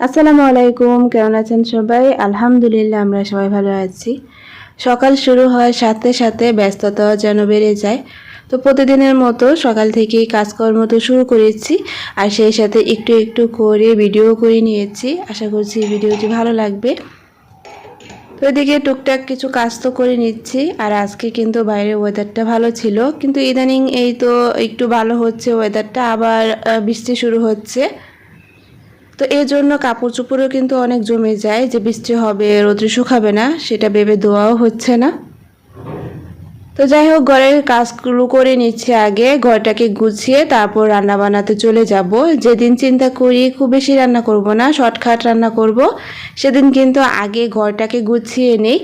আসসালামু আলাইকুম, কেমন আছেন সবাই? আলহামদুলিল্লাহ, আমরা সবাই ভালো আছি। সকাল শুরু হয় সাথে সাথে ব্যস্ততা যেন বেড়ে যায়। তো প্রতিদিনের মতো সকাল থেকেই কাজকর্ম তো শুরু করেছি, আর সেই সাথে একটু একটু করে ভিডিও করে নিয়েছি। আশা করছি ভিডিওটি ভালো লাগবে। তো এদিকে টুকটাক কিছু কাজ তো করে নিচ্ছি, আর আজকে কিন্তু বাইরের ওয়েদারটা ভালো ছিল। কিন্তু ইদানিং এই তো একটু ভালো হচ্ছে ওয়েদারটা আবার বৃষ্টি শুরু হচ্ছে। তো এই জন্য কাপড় চোপড়ও কিন্তু অনেক জমে যায় যে বৃষ্টি হবে, রোদ্রে শুকাবে না, সেটা ভেবে ধোয়াও হচ্ছে না। তো যাই হোক, ঘরের কাজগুলো করে নিচ্ছে আগে, ঘরটাকে গুছিয়ে তারপর রান্না বানাতে চলে যাব। যেদিন চিন্তা করি খুব বেশি রান্না করব না, শর্টকাট রান্না করব, সেদিন কিন্তু আগে ঘরটাকে গুছিয়ে নিই।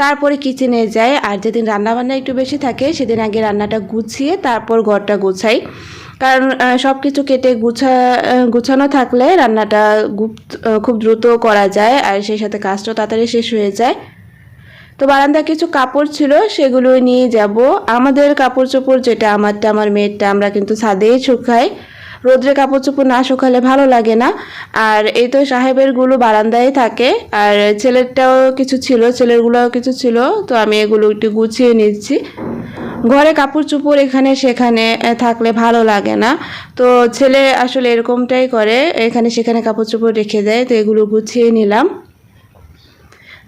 তারপরে কিচেনে যাই, আর যেদিন রান্না বান্না একটু বেশি থাকে, সেদিন আগে রান্নাটা গুছিয়ে তারপর ঘরটা গুছাই। কারণ সব কিছু কেটে গুছা গুছানো থাকলে রান্নাটা খুব দ্রুত করা যায়, আর সেই সাথে কাজটাও তাড়াতাড়ি শেষ হয়ে যায়। তো বারান্দায় কিছু কাপড় ছিল সেগুলো নিয়ে যাব। আমাদের কাপড় চোপড় যেটা, আমারটা, আমার মেয়েরটা, আমরা কিন্তু ছাদেই শুকাই। রোদ্রে কাপড় চোপড় না শুকালে ভালো লাগে না। আর এই তো সাহেবেরগুলো বারান্দায় থাকে, আর ছেলেরটাও কিছু ছিল ছেলেরগুলোও কিছু ছিল, তো আমি এগুলো একটু গুছিয়ে নিচ্ছি। ঘরে কাপড় চোপড় এখানে সেখানে থাকলে ভালো লাগে না। তো ছেলে আসলে এরকমটাই করে, এখানে সেখানে কাপড় চোপড় রেখে দেয়, তো এগুলো গুছিয়ে নিলাম।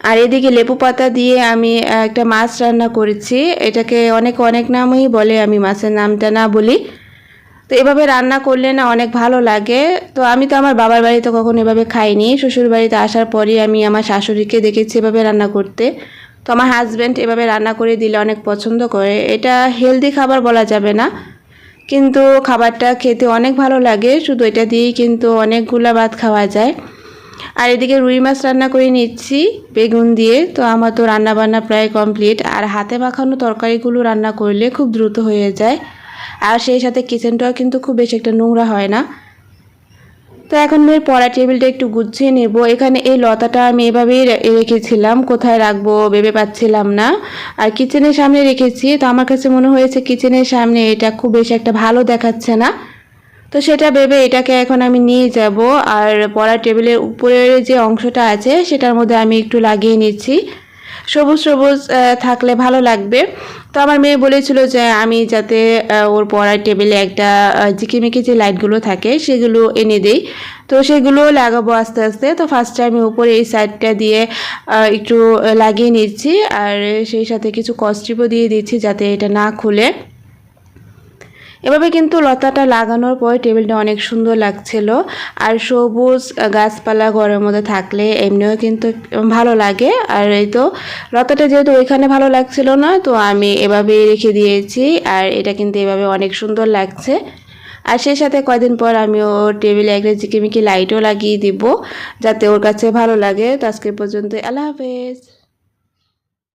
আর এদিকে লেবু পাতা দিয়ে আমি একটা মাছ রান্না করেছি। এটাকে অনেক অনেক নামই বলে, আমি মাছের নামটা না বলি। তো এভাবে রান্না করলে না অনেক ভালো লাগে। তো আমি তো আমার বাবার বাড়িতে কখনো এভাবে খাইনি। শ্বশুর বাড়িতে আসার পরই আমি আমার শাশুড়িকে দেখেছি এভাবে রান্না করতে। তো আমার হাজব্যান্ড এভাবে রান্না করে দিলে অনেক পছন্দ করে। এটা হেলদি খাবার বলা যাবে না। কিন্তু খাবারটা খেতে অনেক ভালো লাগে। শুধু এটা দিয়েই কিন্তু অনেকগুলা ভাত খাওয়া যায়। আর এদিকে রুই মাছ রান্না করে নিচ্ছি বেগুন দিয়ে। তো আমার তো রান্নাবান্না প্রায় কমপ্লিট আর হাতে মাখানো তরকারিগুলো রান্না করলে খুব দ্রুত হয়ে যায়। আর সেই সাথে কিচেনটাও কিন্তু খুব বেশি একটা নোংরা হয় না। তো এখন মেয়ের পড়া টেবিলটা একটু গুছিয়ে নেব। এখানে এই লতাটা আমি এভাবেই রেখেছিলাম। কোথায় রাখব ভেবে পাচ্ছিলাম না। আর কিচেনের সামনে রেখেছি। তো আমার কাছে মনে হয়েছে কিচেনের সামনে এটা খুব বেশি একটা ভালো দেখাচ্ছে না। তো সেটা ভেবে এটাকে এখন আমি নিয়ে যাব। আর পড়ার টেবিলের উপরের যে অংশটা আছে, সেটার মধ্যে আমি একটু লাগিয়ে নিচ্ছি। সবুজ সবুজ থাকলে ভালো লাগবে। তো আমার মেয়ে বলেছিল যে আমি যাতে ওর পড়ার টেবিলে একটা জিকিমিকি যে লাইটগুলো থাকে সেগুলো এনে দেই। তো সেগুলো লাগাবো আস্তে আস্তে। তো ফার্স্টে আমি উপরে এই সাইডটা দিয়ে একটু লাগিয়ে নিচ্ছি। আর সেই সাথে কিছু কস্টিপও দিয়ে দিচ্ছি যাতে এটা না খুলে। এভাবে কিন্তু লতাটা লাগানোর পরে টেবিলটা অনেক সুন্দর লাগছিল। আর সবুজ গাছপালা ঘরের মধ্যে থাকলে এমনিও কিন্তু ভালো লাগে। আর এই তো লতাটা যেহেতু ওইখানে ভালো লাগছিল না, তো আমি এভাবে রেখে দিয়েছি। আর এটা কিন্তু এভাবে অনেক সুন্দর লাগছে। আর সেই সাথে কয়দিন পর আমি ওর টেবিলে একটা ঝিকিমিকি লাইটও লাগিয়ে দিব, যাতে ওর কাছে ভালো লাগে। তো আজকে পর্যন্ত আল্লাহ হাফেজ।